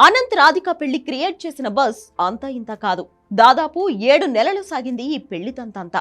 అనంత్ రాధిక పెళ్ళి క్రియేట్ చేసిన బస్ అంతా ఇంత కాదు. దాదాపు ఏడు నెలలు సాగింది ఈ పెళ్ళి తంతంతా.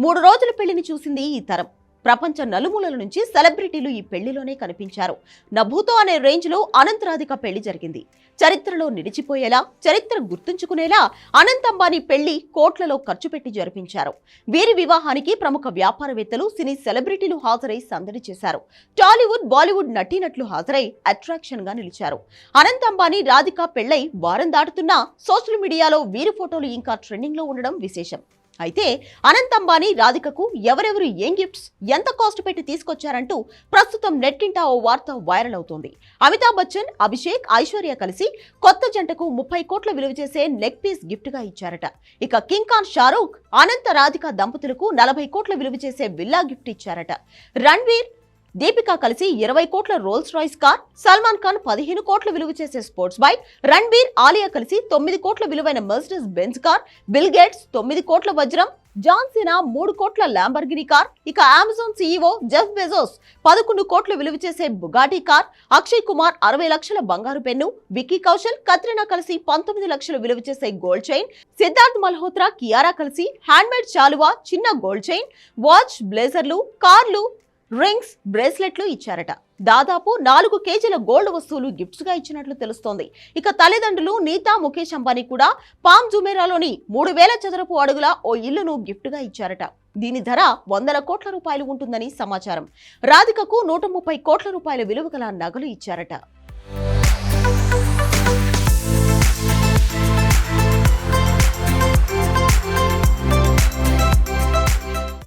మూడు రోజుల పెళ్ళిని చూసింది ఈ తరం. ప్రపంచ నలుమూలల నుంచి సెలబ్రిటీలు ఈ పెళ్ళిలోనే కనిపించారు. నభూతో అనే రేంజ్లో అనంత్ రాధిక పెళ్ళి జరిగింది. చరిత్రలో నిలిచిపోయేలా చరిత్ర గుర్తుంచుకునేలా అనంత్ అంబానీ పెళ్ళి కోట్లలో ఖర్చు పెట్టి జరిపించారు. వీరి వివాహానికి ప్రముఖ వ్యాపారవేత్తలు సినీ సెలబ్రిటీలు హాజరై సందడి చేశారు. టాలీవుడ్ బాలీవుడ్ నటీనట్లు హాజరై అట్రాక్షన్గా నిలిచారు. అనంత్ అంబానీ రాధిక పెళ్ళై వారం దాటుతున్నా సోషల్ మీడియాలో వీరి ఫోటోలు ఇంకా ట్రెండింగ్లో ఉండడం విశేషం. అయితే అనంత్ అంబానీ రాధికకు ఎవరెవరు ఏం గిఫ్ట్స్ ఎంత కాస్ట్ పెట్టి తీసుకొచ్చారంటూ ప్రస్తుతం నెట్టింట ఓ వార్త వైరల్ అవుతోంది. అమితాబ్ బచ్చన్ అభిషేక్ ఐశ్వర్య కలిసి కొత్త జంటకు ముప్పై కోట్ల విలువ చేసే నెక్ పీస్ గిఫ్ట్గా ఇచ్చారట. ఇక కింగ్ ఖాన్ షారూక్ అనంత రాధిక దంపతులకు నలభై కోట్ల విలువ చేసే విల్లా గిఫ్ట్ ఇచ్చారట. రణ్వీర్ దీపిక కలిసి ఇరవై కోట్ల Rolls Royce car Salman Khan పదిహేను కోట్ల విలువ చేసే స్పోర్ట్స్ బైక్ రణ్బీర్ ఆలియా కలిసి తొమ్మిది కోట్ల విలువైన Mercedes Benz car Bill Gates తొమ్మిది కోట్ల వజ్రం జాన్ సినా మూడు కోట్ల ల్యాంబర్గిని కార్ ఇక అమెజాన్ సీఈఓ జెఫ్ బెజోస్ పదకొండు కోట్ల విలువ చేసే బుగాటి కార్ అక్షయ్ కుమార్ అరవై లక్షల బంగారు పెన్ను విక్కీ కౌశల్ కత్రినా కలిసి పంతొమ్మిది లక్షల విలువ చేసే గోల్డ్ చైన్ సిద్ధార్థ్ మల్హోత్రా కియారా కలిసి హ్యాండ్మేడ్ చాలువా చిన్న గోల్డ్ చైన్ వాచ్ బ్లేజర్లు కార్లు రింగ్స్ బ్రేస్లెట్లు ఇచ్చారట. దాదాపు నాలుగు కేజీల గోల్డ్ వస్తువులు గిఫ్ట్స్గా ఇచ్చినట్లు తెలుస్తోంది. ఇక తల్లిదండ్రులు నీతా ముఖేష్ అంబానీ కూడా పామ్ జుమేరాలోని మూడు వేల చదరపు అడుగుల ఓ ఇల్లును గిఫ్ట్గా ఇచ్చారట. దీని ధర వందల కోట్ల రూపాయలు ఉంటుందని సమాచారం. రాధికకు నూట ముప్పై కోట్ల రూపాయల విలువ గల నగలు ఇచ్చారట.